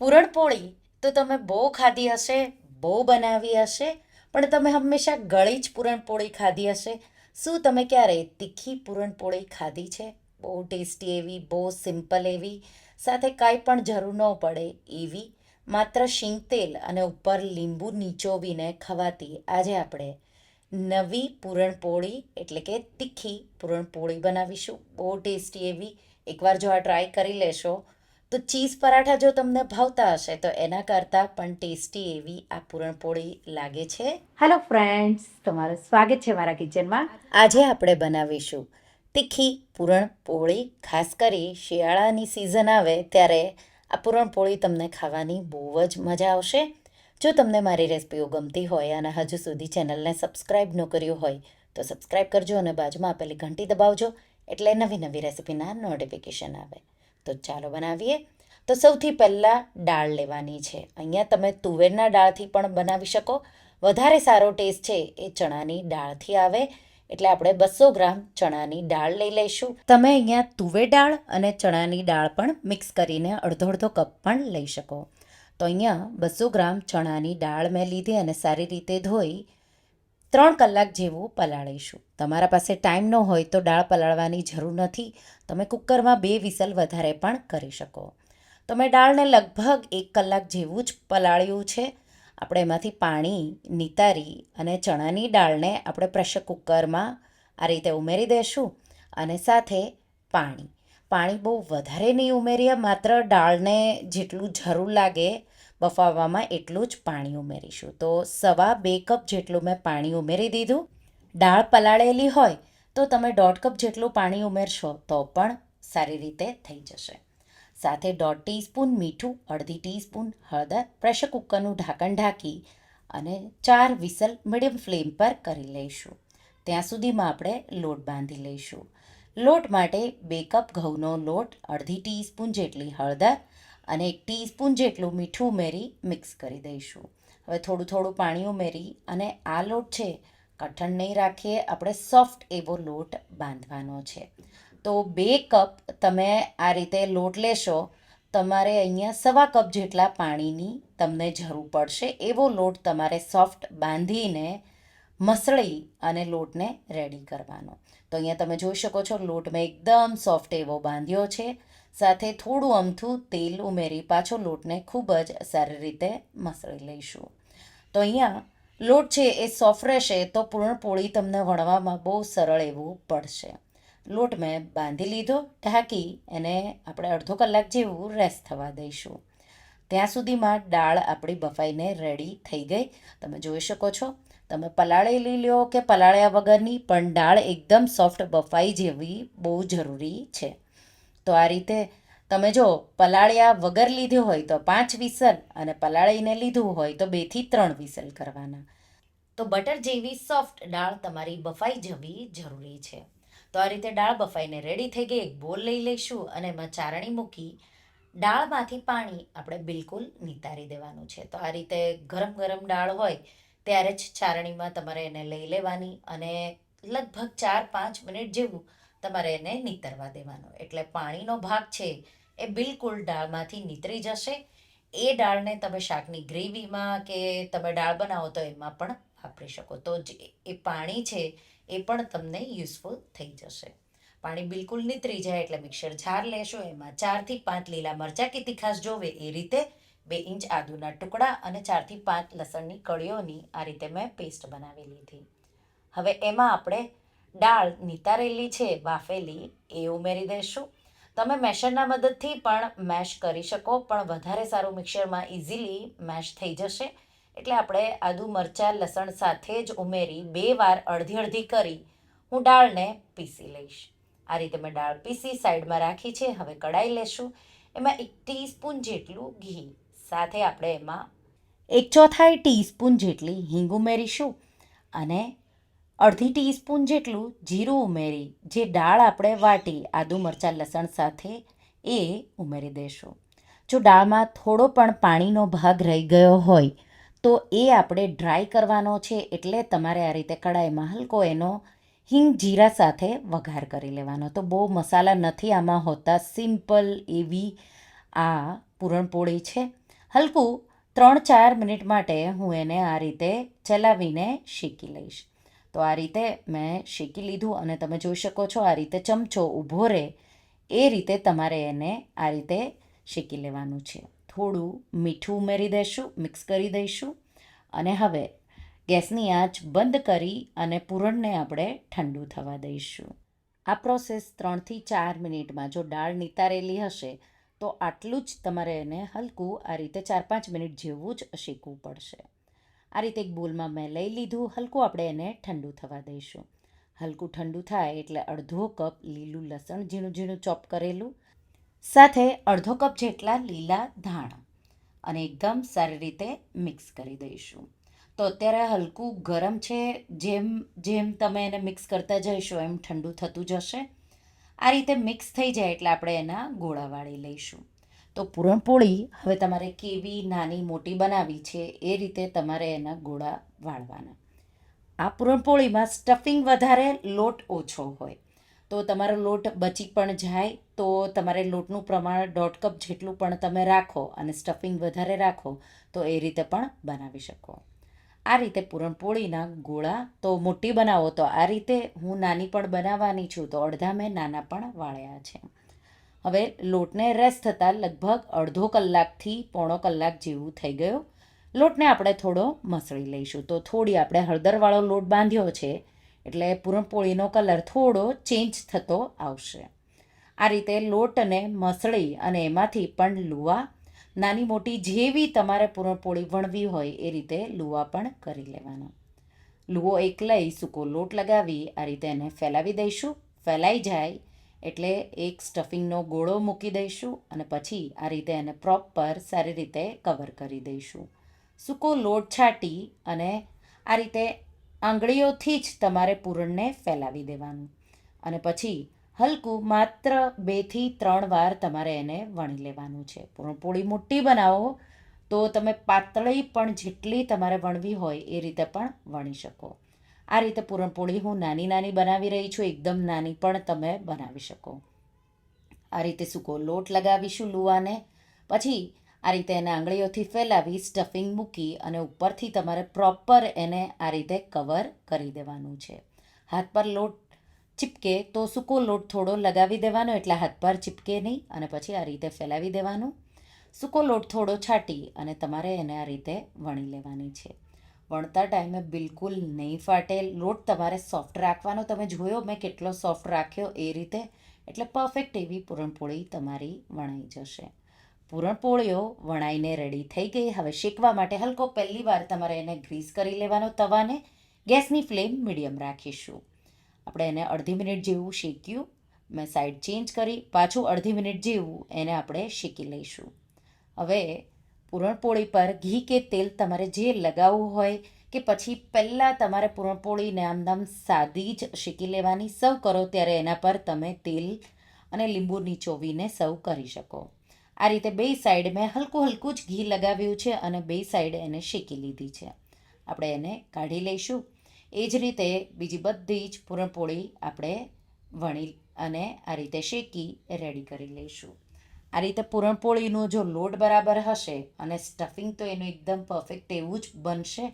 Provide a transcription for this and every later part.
પૂરણપોળી તો તમે બહુ ખાધી હશે, બહુ બનાવી હશે, પણ તમે હંમેશા ગળી જ પૂરણપોળી ખાધી હશે. શું તમે ક્યારેય તીખી પૂરણપોળી ખાધી છે? બહુ ટેસ્ટી એવી, બહુ સિમ્પલ એવી, સાથે કાંઈ પણ જરૂર ન પડે એવી. માત્ર શીંગ તેલ અને ઉપર લીંબુ નીચોવીને ખવાતી આજે આપણે નવી પૂરણપોળી, એટલે કે તીખી પૂરણપોળી બનાવીશું. બહુ ટેસ્ટી એવી. એકવાર જો આ ટ્રાય કરી લેશો તો ચીઝ પરાઠા જો તમને ભાવતા હશે તો એના કરતાં પણ ટેસ્ટી એવી આ પૂરણપોળી લાગે છે. હેલો ફ્રેન્ડ્સ તમારું સ્વાગત છે મારા કિચનમાં. આજે આપણે બનાવીશું તીખી પૂરણપોળી. ખાસ કરી શિયાળાની સિઝન આવે ત્યારે આ પૂરણપોળી તમને ખાવાની બહુ જ મજા આવશે. જો તમને મારી રેસિપીઓ ગમતી હોય અને હજુ સુધી ચેનલને સબસ્ક્રાઇબ ન કર્યું હોય તો સબસ્ક્રાઇબ કરજો અને બાજુમાં આપેલી ઘંટી દબાવજો એટલે નવી નવી રેસિપીના નોટિફિકેશન આવે. તો ચાલો બનાવીએ. તો સૌથી પહેલાં દાળ લેવાની છે. અહીંયા તમે તુવેરના દાળથી પણ બનાવી શકો. વધારે સારો ટેસ્ટ છે એ ચણાની દાળથી આવે. એટલે આપણે બસો ગ્રામ ચણાની દાળ લઈ લઈશું. તમે અહીંયા તુવેર દાળ અને ચણાની દાળ પણ મિક્સ કરીને અડધો અડધો કપ પણ લઈ શકો. તો અહીંયા બસો ગ્રામ ચણાની દાળ મેં લીધી અને સારી રીતે ધોઈ ત્રણ કલાક જેવું પલાળીશું. તમારા પાસે ટાઈમ ન હોય તો દાળ પલાળવાની જરૂર નથી. તમે કુકરમાં બે વિસલ વધારે પણ કરી શકો. તો મેં દાળને લગભગ એક કલાક જેવું જ પલાળ્યું છે. આપણે એમાંથી પાણી, નિતારી અને ચણાની દાળને આપણે પ્રેશર કુકરમાં આ રીતે ઉમેરી દઈશું અને સાથે પાણી. પાણી બહુ વધારે નહીં ઉમેરીએ, માત્ર દાળને જેટલું જરૂર લાગે બફાવવામાં એટલું જ પાણી ઉમેરીશું. તો સવા બે કપ જેટલું મેં પાણી ઉમેરી દીધું. દાળ પલાળેલી હોય તો તમે દોઢ કપ જેટલું પાણી ઉમેરશો તો પણ સારી રીતે થઈ જશે. સાથે દોઢ ટીસ્પૂન મીઠું, અડધી ટીસ્પૂન હળદર પ્રેશર કુકરનું ઢાંકણ ઢાંકી અને ચાર વિસલ મીડિયમ ફ્લેમ પર કરી લઈશું. ત્યાં સુધીમાં આપણે લોટ બાંધી લઈશું. લોટ માટે બે કપ ઘઉંનો લોટ, અડધી ટીસ્પૂન જેટલી હળદર અને એક ટીસ્પૂન જેટલું મીઠું ઉમેરી મિક્સ કરી દઈશું. હવે થોડું થોડું પાણી ઉમેરી અને આ લોટ છે, કઠણ નહીં રાખીએ, આપણે સોફ્ટ એવો લોટ બાંધવાનો છે. તો બે કપ તમે આ રીતે લોટ લેશો, તમારે અહીંયા સવા કપ જેટલા પાણીની તમને જરૂર પડશે. એવો લોટ તમારે સોફ્ટ બાંધીને મસળી અને લોટને રેડી કરવાનો. તો અહીંયા તમે જોઈ શકો છો, લોટ મેં એકદમ સોફ્ટ એવો બાંધ્યો છે. સાથે થોડું અમથું તેલ ઉમેરી પાછો લોટને ખૂબ જ સારી રીતે મસળી લઈશું. તો અહીંયા લોટ છે એ સોફ્ટ રહેશે તો પૂર્ણપોળી તમને વણવામાં બહુ સરળ એવું પડશે. લોટ મેં બાંધી લીધો, ઢાંકી એને આપણે અડધો કલાક જેવું રેસ્ટ થવા દઈશું. ત્યાં સુધીમાં દાળ આપણી બફાઈને રેડી થઈ ગઈ. તમે જોઈ શકો છો, તમે પલાળેલી લ્યો કે પલાળ્યા વગરની, પણ દાળ એકદમ સોફ્ટ બફાઈ જેવી બહુ જરૂરી છે. તો આ રીતે તમે જો પલાળ્યા વગર લીધું હોય તો પાંચ વિસલ અને પલાળીને લીધું હોય તો બેથી ત્રણ વિસલ કરવાના. તો બટર જેવી સોફ્ટ દાળ તમારી બફાઈ જવી જરૂરી છે. તો આ રીતે દાળ બફાઈને રેડી થઈ ગઈ, એક બોલ લઈ લઈશું અને એમાં ચારણી મૂકી દાળમાંથી પાણી આપણે બિલકુલ નિતારી દેવાનું છે. તો આ રીતે ગરમ ગરમ દાળ હોય ત્યારે જ ચારણીમાં તમારે એને લઈ લેવાની અને લગભગ ચાર પાંચ મિનિટ જેવું તમારે એને નીતરવા દેવાનો. એટલે પાણીનો ભાગ છે એ બિલકુલ દાળમાંથી નીતરી જશે. એ દાળને તમે શાકની ગ્રેવીમાં કે તમે દાળ બનાવો તો એમાં પણ વાપરી શકો. તો જે એ પાણી છે એ પણ તમને યુઝફુલ થઈ જશે. પાણી બિલકુલ નીતરી જાય એટલે મિક્સર જાર લેશો, એમાં ચારથી પાંચ લીલા મરચાં કે તીખાશ જોવે એ રીતે બે ઇંચ આદુના ટુકડા અને ચારથી પાંચ લસણની કળીઓની આ રીતે મેં પેસ્ટ બનાવી લીધી. હવે એમાં આપણે દાળ નિતારેલી છે બાફેલી એ ઉમેરી દઈશું તમે મેશરના મદદથી પણ મેશ કરી શકો, પણ વધારે સારું મિક્સરમાં ઇઝીલી મેશ થઈ જશે. એટલે આપણે આદુ મરચાં, લસણ સાથે જ ઉમેરી બે વાર અડધી અડધી કરી હું દાળને પીસી લઈશ. આ રીતે મેં દાળ પીસી સાઈડમાં રાખી છે, હવે કઢાઈ લેશું. એમાં એક ટીસ્પૂન જેટલું ઘી, સાથે આપણે એમાં એક ચોથાઈ ટીસ્પૂન જેટલી હિંગ ઉમેરીશું. અને અડધી ટીસ્પૂન જેટલું જીરું ઉમેરી, જે દાળ આપણે વાટી આદુ મરચાં લસણ સાથે એ ઉમેરી દઈશું જો દાળમાં થોડો પણ પાણીનો ભાગ રહી ગયો હોય, તો એ આપણે ડ્રાય કરવાનો છે એટલે તમારે આ રીતે કડાઈમાં હલકો એનો હિંગ જીરા સાથે વઘાર કરી લેવાનો. તો બહુ મસાલા નથી આમાં હોતા, સિમ્પલ એવી આ પૂરણપોળી છે. હલકું ત્રણ ચાર મિનિટ માટે હું એને આ રીતે ચલાવીને શેકી લઈશ. તો આ રીતે મેં શેકી લીધું અને તમે જોઈ શકો છો આ રીતે ચમચો ઊભો રહે. એ રીતે તમારે એને આ રીતે શેકી લેવાનું છે. થોડું મીઠું ઉમેરી દઈશું, મિક્સ કરી દઈશું અને હવે ગેસની આંચ બંધ કરી અને પૂરણને આપણે ઠંડુ થવા દઈશું. આ પ્રોસેસ ત્રણથી ચાર મિનિટમાં જો દાળ નિતારેલી હશે, તો આટલું જ તમારે એને હલકું આ રીતે ચાર પાંચ મિનિટ જેવું જ શેકવું પડશે. આ રીતે એક બોલમાં મેં લઈ લીધું. હલકું આપણે એને ઠંડુ થવા દઈશું. હલકું ઠંડુ થાય એટલે અડધો કપ લીલું લસણ ઝીણું ઝીણું ચોપ કરેલું. સાથે અડધો કપ જેટલા લીલા ધાણા અને એકદમ સારી રીતે મિક્સ કરી દઈશું. તો અત્યારે હલકું ગરમ છે. જેમ જેમ તમે એને મિક્સ કરતા જઈશો એમ ઠંડુ થતું જશે. આ રીતે મિક્સ થઈ જાય એટલે આપણે એના ગોળા વાળી લઈશું. તો પૂરણપોળી હવે તમારે કેવી નાની મોટી બનાવી છે એ રીતે તમારે એના ગોળા વાળવાના. આ પૂરણપોળીમાં સ્ટફિંગ વધારે લોટ ઓછો હોય. તો તમારો લોટ બચી પણ જાય, તો તમારે લોટનું પ્રમાણ દોઢ કપ જેટલું પણ તમે રાખો અને સ્ટફિંગ વધારે રાખો, તો એ રીતે પણ બનાવી શકો. આ રીતે પૂરણપોળીના ગોળા તો મોટી બનાવો તો આ રીતે હું નાની પણ બનાવવાની છું, તો અડધા મેં નાના પણ વાળ્યા છે. હવે લોટને રેસ્ટ થતાં લગભગ અડધો કલાકથી પોણો કલાક જેવું થઈ ગયો. લોટને આપણે થોડો મસળી લઈશું. તો થોડી આપણે હળદરવાળો લોટ બાંધ્યો છે, એટલે પૂરણપોળીનો કલર થોડો ચેન્જ થતો આવશે. આ રીતે લોટને મસળી અને એમાંથી પણ લુવા, નાની મોટી જેવી તમારે પૂરણપોળી વણવી હોય એ રીતે લુવા પણ કરી લેવાનો. લુવો એક લઈ સૂકો લોટ લગાવી, આ રીતે એને ફેલાવી દઈશું. ફેલાઈ જાય એટલે એક સ્ટફિંગનો ગોળો મૂકી દઈશું અને પછી આ રીતે એને પ્રોપર સારી રીતે કવર કરી દઈશું. સૂકો લોટ છાંટી અને આ રીતે આંગળીઓથી જ તમારે પૂરણને ફેલાવી દેવાનું. અને પછી હલકું માત્ર બેથી ત્રણ વાર તમારે એને વણી લેવાનું છે. પૂરણપોળી મોટી બનાવો તો તમે પાતળી પણ જેટલી તમારે વણવી હોય એ રીતે પણ વણી શકો. આ રીતે પૂરણપોળી હું નાની નાની બનાવી રહી છું, એકદમ નાની પણ તમે બનાવી શકો. આ રીતે સૂકો લોટ લગાવીશું લુવાને. પછી આ રીતે એને આંગળીઓથી ફેલાવી સ્ટફિંગ મૂકી અને ઉપરથી તમારે પ્રોપર એને આ રીતે કવર કરી દેવાનું છે. હાથ પર લોટ ચીપકે તો સૂકો લોટ થોડો લગાવી દેવાનો, એટલે હાથ પર ચીપકે નહીં અને પછી આ રીતે ફેલાવી દેવાનું. સૂકો લોટ થોડો છાંટી અને તમારે એને આ રીતે વણી લેવાની છે. વણતા ટાઈમે બિલકુલ નહીં ફાટે. લોટ તમારે સોફ્ટ રાખવાનો. તમે જોયો મેં કેટલો સોફ્ટ રાખ્યો એ રીતે? એટલે પરફેક્ટ એવી પૂરણપોળી તમારી વણાઈ જશે. પૂરણપોળીઓ વણાઈને રેડી થઈ ગઈ. હવે શેકવા માટે હલકો પહેલી વાર તમારે એને ગ્રીસ કરી લેવાનો તવાને. ગેસની ફ્લેમ મીડિયમ રાખીશું. આપણે એને અડધી મિનિટ જેવું શેક્યું. મેં સાઈડ ચેન્જ કરી. પાછું અડધી મિનિટ જેવું એને આપણે શેકી લઈશું. હવે પૂરણપોળી પર ઘી કે તેલ તમારે જે લગાવવું હોય કે પછી પહેલાં તમારે પૂરણપોળીને આમદામ સાદી જ શેકી લેવાની. સર્વ કરો ત્યારે એના પર તમે તેલ અને લીંબુ નીચોવીને સર્વ કરી શકો. આ રીતે બે સાઈડ મેં હલકું હલકું જ ઘી લગાવ્યું છે અને બે સાઈડ એને શેકી લીધી છે. આપણે એને કાઢી લઈશું. એ જ રીતે બીજી બધી જ પૂરણપોળી આપણે વણી અને આ રીતે શેકી રેડી કરી લઈશું. આ રીતે પૂરણપોળીનો જો લોટ બરાબર હશે અને સ્ટફિંગ તો એનું એકદમ પરફેક્ટ એવું જ બનશે.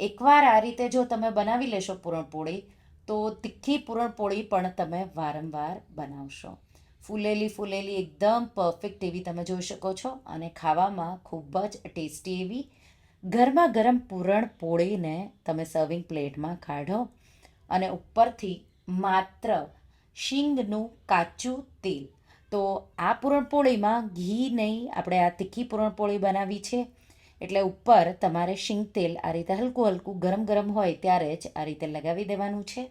એકવાર આ રીતે જો તમે બનાવી લેશો પૂરણપોળી, તો તીખી પૂરણપોળી પણ તમે વારંવાર બનાવશો. ફૂલેલી ફૂલેલી એકદમ પરફેક્ટ એવી તમે જોઈ શકો છો અને ખાવામાં ખૂબ જ ટેસ્ટી એવી ગરમા ગરમ પૂરણપોળીને તમે સર્વિંગ પ્લેટમાં કાઢો અને ઉપરથી માત્ર શીંગનું કાચું તેલ તો આ પૂરણપોળીમાં ઘી નહીં, આપણે આ તીખી પૂરણપોળી બનાવી છે. એટલે ઉપર તમારે શીંગ તેલ આ રીતે હલકું હલકું, ગરમ ગરમ હોય ત્યારે જ આ રીતે લગાવી દેવાનું છે.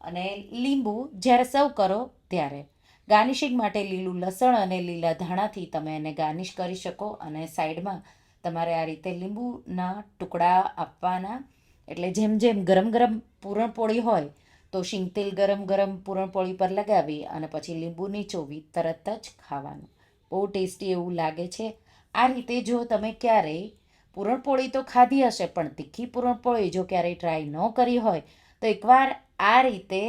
અને લીંબુ જ્યારે સર્વ કરો ત્યારે ગાર્નિશિંગ માટે લીલું લસણ અને લીલા ધાણાથી તમે એને ગાર્નિશ કરી શકો અને સાઈડમાં તમારે આ રીતે લીંબુના ટુકડા આપવાના. એટલે જેમ જેમ ગરમ ગરમ પૂરણપોળી હોય તો શીંગતેલ ગરમ ગરમ પૂરણપોળી પર લગાવી અને પછી લીંબુ નીચોવી તરત જ ખાવાનું. બહુ ટેસ્ટી એવું લાગે છે. આ રીતે જો તમે ક્યારેય પૂરણપોળી તો ખાધી હશે, પણ તીખી પૂરણપોળી જો ક્યારેય ટ્રાય ન કરી હોય, તો એકવાર આ રીતે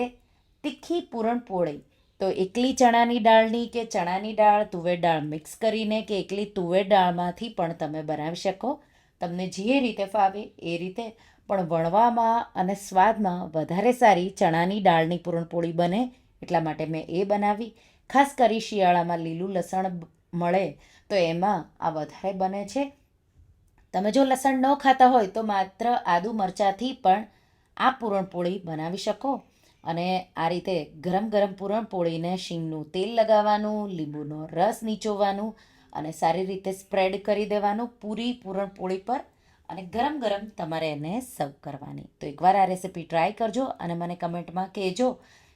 તીખી પૂરણપોળી, તો એકલી ચણાની દાળની કે ચણાની દાળ તુવેર દાળ મિક્સ કરીને કે એકલી તુવેર દાળમાંથી પણ તમે બનાવી શકો. તમને જે રીતે ફાવે એ રીતે, પણ વણવામાં અને સ્વાદમાં વધારે સારી ચણાની દાળની પૂરણપોળી બને એટલા માટે મેં એ બનાવી. ખાસ કરી શિયાળામાં લીલું લસણ મળે તો એમાં આ વધારે બને છે. તમે જો લસણ ન ખાતા હોય તો માત્ર આદુ મરચાંથી પણ આ પૂરણપોળી બનાવી શકો. અને આ રીતે ગરમ ગરમ પૂરણપોળીને શીંગનું તેલ લગાવવાનું, લીંબુનો રસ નીચોવવાનું અને સારી રીતે સ્પ્રેડ કરી દેવાનું પૂરી પૂરણપોળી પર અને ગરમ ગરમ તમારે એને સર્વ કરવાની. તો એકવાર આ રેસીપી ટ્રાય કરજો અને મને કમેન્ટમાં કહેજો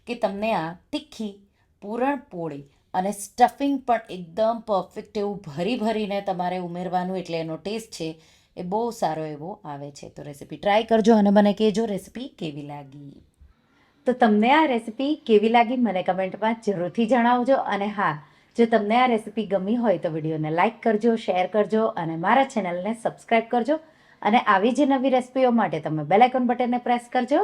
કે તમને આ તીખી પૂરણપોળી અને સ્ટફિંગ પણ એકદમ પરફેક્ટ એવું ભરી ભરીને તમારે ઉમેરવાનું એટલે એનો ટેસ્ટ છે એ બહુ સારો એવો આવે છે. તો રેસીપી ટ્રાય કરજો અને મને કહેજો રેસીપી કેવી લાગી. તો તમને આ રેસીપી કેવી લાગી મને કમેન્ટમાં જરૂરથી જણાવજો અને હા જો તમને આ રેસીપી ગમી હોય તો વિડીયોને લાઇક કરજો, શેર કરજો અને મારા ચેનલને સબસ્ક્રાઈબ કરજો. અને આવી જ નવી રેસીપીઓ માટે તમે બેલ આઇકોન બટનને પ્રેસ કરજો.